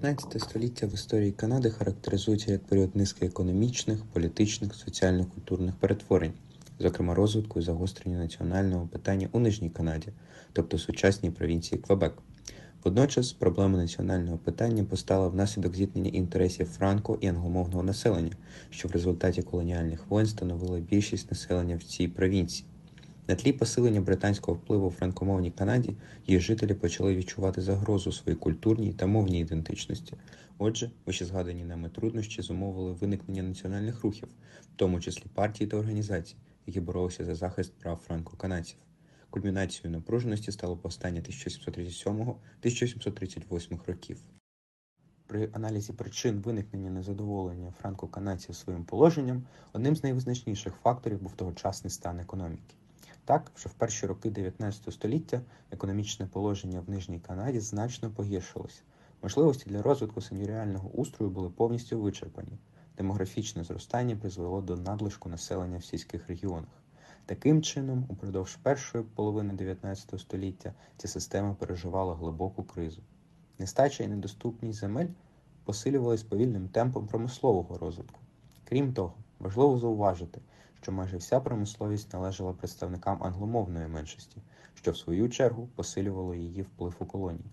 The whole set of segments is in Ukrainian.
15 століття в історії Канади характеризується як період низки економічних, політичних, соціально-культурних перетворень, зокрема розвитку і загострення національного питання у Нижній Канаді, тобто сучасній провінції Квебек. Водночас проблема національного питання постала внаслідок зіткнення інтересів франко і англомовного населення, що в результаті колоніальних воєн становило більшість населення в цій провінції. На тлі посилення британського впливу у франкомовній Канаді її жителі почали відчувати загрозу своїй культурній та мовній ідентичності. Отже, вищезгадані нами труднощі зумовили виникнення національних рухів, в тому числі партій та організацій, які боролися за захист прав франко-канадців. Кульмінацією напруженості стало повстання 1737-1738 років. При аналізі причин виникнення незадоволення франко-канадців своїм положенням одним з найвизначніших факторів був тогочасний стан економіки. Так, вже в перші роки 19 століття економічне положення в Нижній Канаді значно погіршилося. Можливості для розвитку сеньоріального устрою були повністю вичерпані. Демографічне зростання призвело до надлишку населення в сільських регіонах. Таким чином, упродовж першої половини 19 століття ця система переживала глибоку кризу. Нестача і недоступність земель посилювались повільним темпом промислового розвитку. Крім того, важливо зауважити, що майже вся промисловість належала представникам англомовної меншості, що в свою чергу посилювало її вплив у колонії.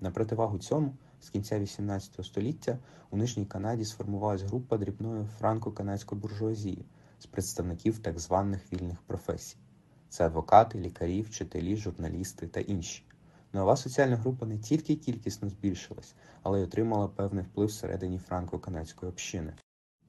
На противагу цьому, з кінця 18 століття у Нижній Канаді сформувалась група дрібної франко-канадської буржуазії з представників так званих вільних професій. Це адвокати, лікарі, вчителі, журналісти та інші. Нова соціальна група не тільки кількісно збільшилась, але й отримала певний вплив всередині франко-канадської общини.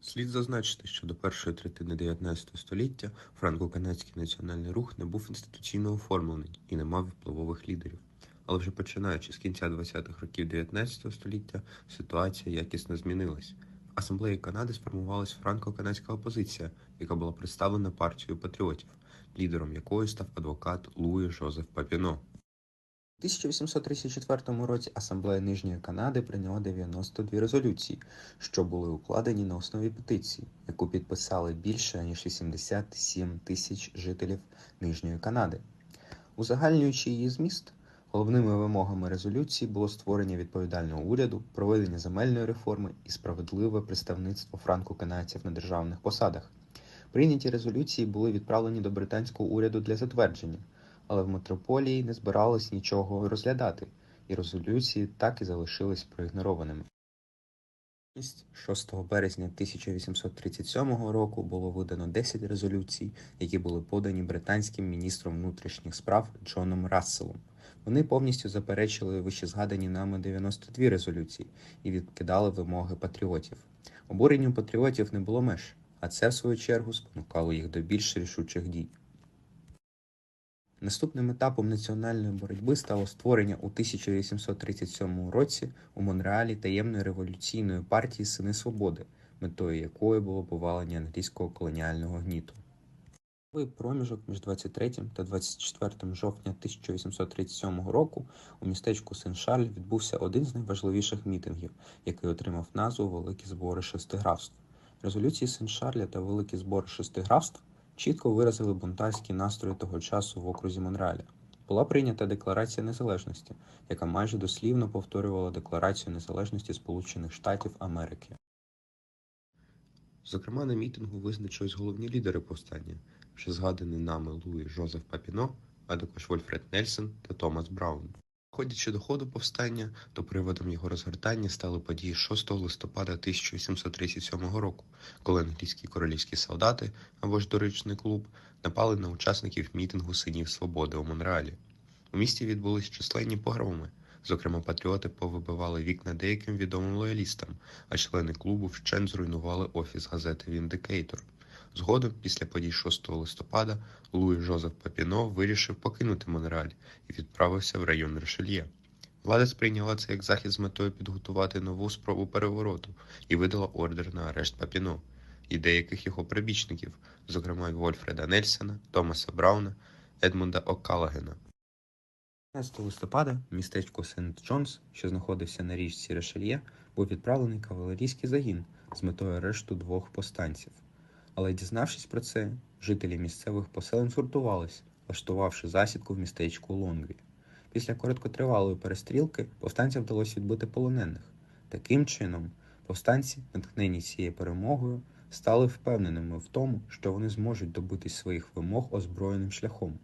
Слід зазначити, що до першої третини 19 століття франко-канадський національний рух не був інституційно оформлений і не мав впливових лідерів. Але вже починаючи з кінця 20-х років 19 століття ситуація якісно змінилась. В Асамблеї Канади сформувалась франко-канадська опозиція, яка була представлена партією патріотів, лідером якої став адвокат Луї Жозеф Папіно. У 1834 році Асамблея Нижньої Канади прийняла 92 резолюції, що були укладені на основі петиції, яку підписали більше ніж 87 тисяч жителів Нижньої Канади. Узагальнюючи її зміст, головними вимогами резолюції було створення відповідального уряду, проведення земельної реформи і справедливе представництво франко-канадців на державних посадах. Прийняті резолюції були відправлені до британського уряду для затвердження але в метрополії не збиралось нічого розглядати, і резолюції так і залишились проігнорованими. 6 березня 1837 року було видано 10 резолюцій, які були подані британським міністром внутрішніх справ Джоном Расселом. Вони повністю заперечили вищезгадані нами 92 резолюції і відкидали вимоги патріотів. Обуренню патріотів не було меж, а це, в свою чергу, спонукало їх до більш рішучих дій. Наступним етапом національної боротьби стало створення у 1837 році у Монреалі таємної революційної партії Сини Свободи, метою якої було повалення англійського колоніального гніту. Проміжок між 23 та 24 жовтня 1837 року у містечку Сен-Шарль відбувся один з найважливіших мітингів, який отримав назву Великі збори шести графств. Резолюції Сен-Шарля та Великі збори шести графств чітко виразили бунтарські настрої того часу в окрузі Монреаля. Була прийнята Декларація Незалежності, яка майже дослівно повторювала Декларацію Незалежності Сполучених Штатів Америки. Зокрема, на мітингу визначились головні лідери повстання, вже згадані нами Луї Жозеф Папіно, а також Вольфред Нельсон та Томас Браун. Входячи до ходу повстання, то приводом його розгортання стали події 6 листопада 1837 року, коли англійські королівські солдати або ж доричний клуб напали на учасників мітингу Синів Свободи у Монреалі. У місті відбулись численні погроми. Зокрема, патріоти повибивали вікна деяким відомим лоялістам, а члени клубу вщент зруйнували офіс газети Віндикейтор. Згодом, після подій 6 листопада, Луї Жозеф Папіно вирішив покинути Монреаль і відправився в район Решельє. Влада сприйняла це як захід з метою підготувати нову спробу перевороту і видала ордер на арешт Папіно і деяких його прибічників, зокрема Вольфреда Нельсона, Томаса Брауна, Едмунда Окалагена. 15 листопада в містечку Сент-Джонс, що знаходився на річці Решельє, був відправлений кавалерійський загін з метою арешту двох повстанців. Але дізнавшись про це, жителі місцевих поселень згуртувались, влаштувавши засідку в містечку Лонгві. Після короткотривалої перестрілки повстанцям вдалося відбити полонених. Таким чином, повстанці, натхнені цією перемогою, стали впевненими в тому, що вони зможуть добитись своїх вимог озброєним шляхом.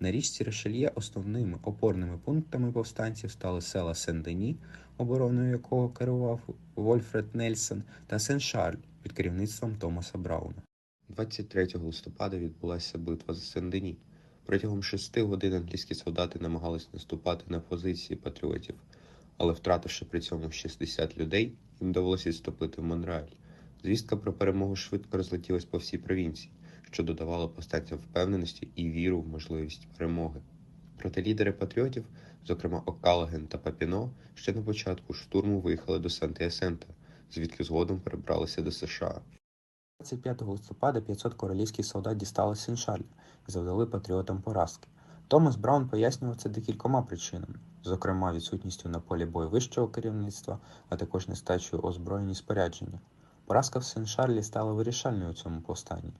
На річці Решельє основними опорними пунктами повстанців стали села Сен-Дені, обороною якого керував Вольфред Нельсон, та Сен-Шарль під керівництвом Томаса Брауна. 23 листопада відбулася битва за Сен-Дені. Протягом шести годин англійські солдати намагались наступати на позиції патріотів, але втративши при цьому 60 людей, їм довелося відступити в Монреаль. Звістка про перемогу швидко розлетілась по всій провінції, що додавало повстанцям впевненості і віру в можливість перемоги. Проте лідери патріотів, зокрема Окалаген та Папіно, ще на початку штурму виїхали до Сант-Ясента, звідки згодом перебралися до США. 25 листопада 500 королівських солдат дістали Сен-Шарль і завдали патріотам поразки. Томас Браун пояснював це декількома причинами, зокрема відсутністю на полі бою вищого керівництва, а також нестачею озброєння і спорядження. Поразка в Сен-Шарлі стала вирішальною у цьому повстанні.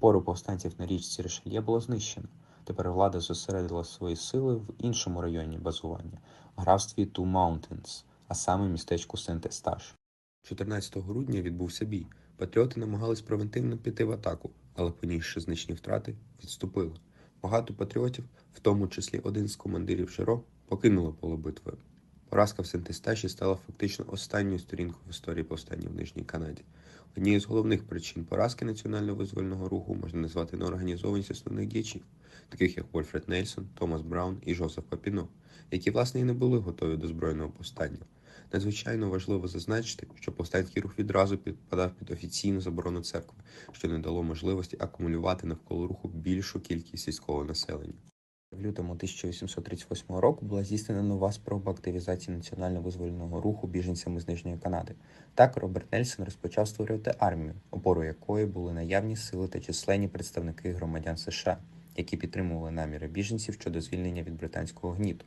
Опору повстанців на річці Ришельє було знищено. Тепер влада зосередила свої сили в іншому районі базування графстві Ту Маунтинс, а саме містечку Сент-Есташ. 14 грудня відбувся бій. Патріоти намагались превентивно піти в атаку, але понісши значні втрати, відступили. Багато патріотів, в тому числі один з командирів Жиро, покинуло поле битви. Поразка в Сент-Есташі стала фактично останньою сторінкою в історії повстання в Нижній Канаді. Однією з головних причин поразки національно-визвольного руху можна назвати неорганізованість основних діячів, таких як Вольфред Нельсон, Томас Браун і Жозеф Папіно, які, власне, і не були готові до збройного повстання. Надзвичайно важливо зазначити, що повстанський рух відразу підпадав під офіційну заборону церкви, що не дало можливості акумулювати навколо руху більшу кількість сільського населення. В лютому 1838 року була здійснена нова спроба активізації національно-визвольного руху біженцями з Нижньої Канади. Так Роберт Нельсон розпочав створювати армію, опорою якої були наявні сили та численні представники громадян США, які підтримували наміри біженців щодо звільнення від британського гніту.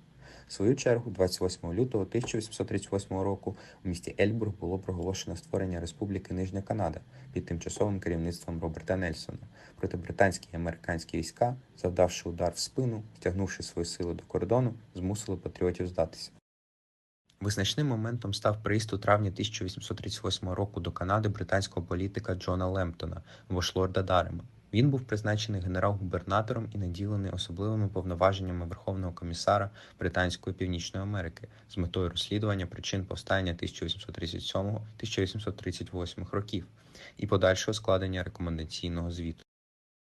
Свою чергу, 28 лютого 1838 року у місті Ельбург було проголошено створення Республіки Нижня Канада під тимчасовим керівництвом Роберта Нельсона. Проте британські і американські війська, завдавши удар в спину, стягнувши свої сили до кордону, змусили патріотів здатися. Визначним моментом став приїзд у травні 1838 року до Канади британського політика Джона Лемптона або ж Дарема. Він був призначений генерал-губернатором і наділений особливими повноваженнями Верховного комісара Британської Північної Америки з метою розслідування причин повстання 1837-1838 років і подальшого складення рекомендаційного звіту.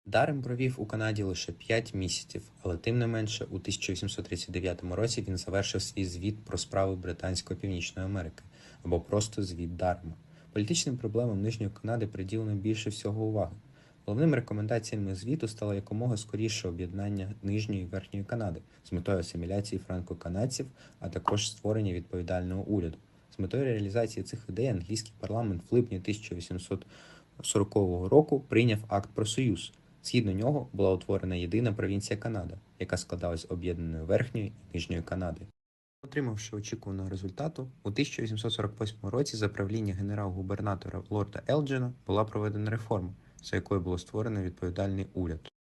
Дарем провів у Канаді лише 5 місяців, але тим не менше у 1839 році він завершив свій звіт про справи Британської Північної Америки або просто звіт Дарема. Політичним проблемам Нижньої Канади приділено більше всього уваги. Головними рекомендаціями звіту стало якомога скоріше об'єднання Нижньої і Верхньої Канади з метою асиміляції франко-канадців, а також створення відповідального уряду. З метою реалізації цих ідей англійський парламент в липні 1840 року прийняв акт про союз. Згідно нього була утворена єдина провінція Канада, яка складалась з об'єднаної Верхньої і Нижньої Канади. Отримавши очікуваного результату, у 1848 році за правління генерал-губернатора лорда Елджена була проведена реформа, за якою було створено відповідальний уряд.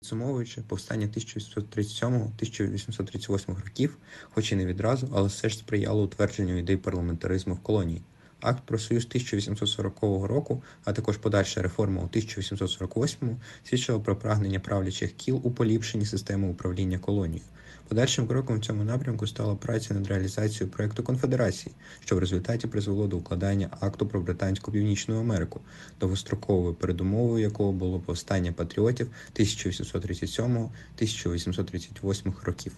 Підсумовуючи, повстання 1837-1838 років, хоч і не відразу, але все ж сприяло утвердженню ідей парламентаризму в колонії. Акт про союз 1840 року, а також подальша реформа у 1848 свідчила про прагнення правлячих кіл у поліпшенні системи управління колонією. Подальшим кроком в цьому напрямку стала праця над реалізацією проекту конфедерації, що в результаті призвело до укладання акту про британську північну Америку, довгостроковою передумовою якого було повстання патріотів 1837-1838 років.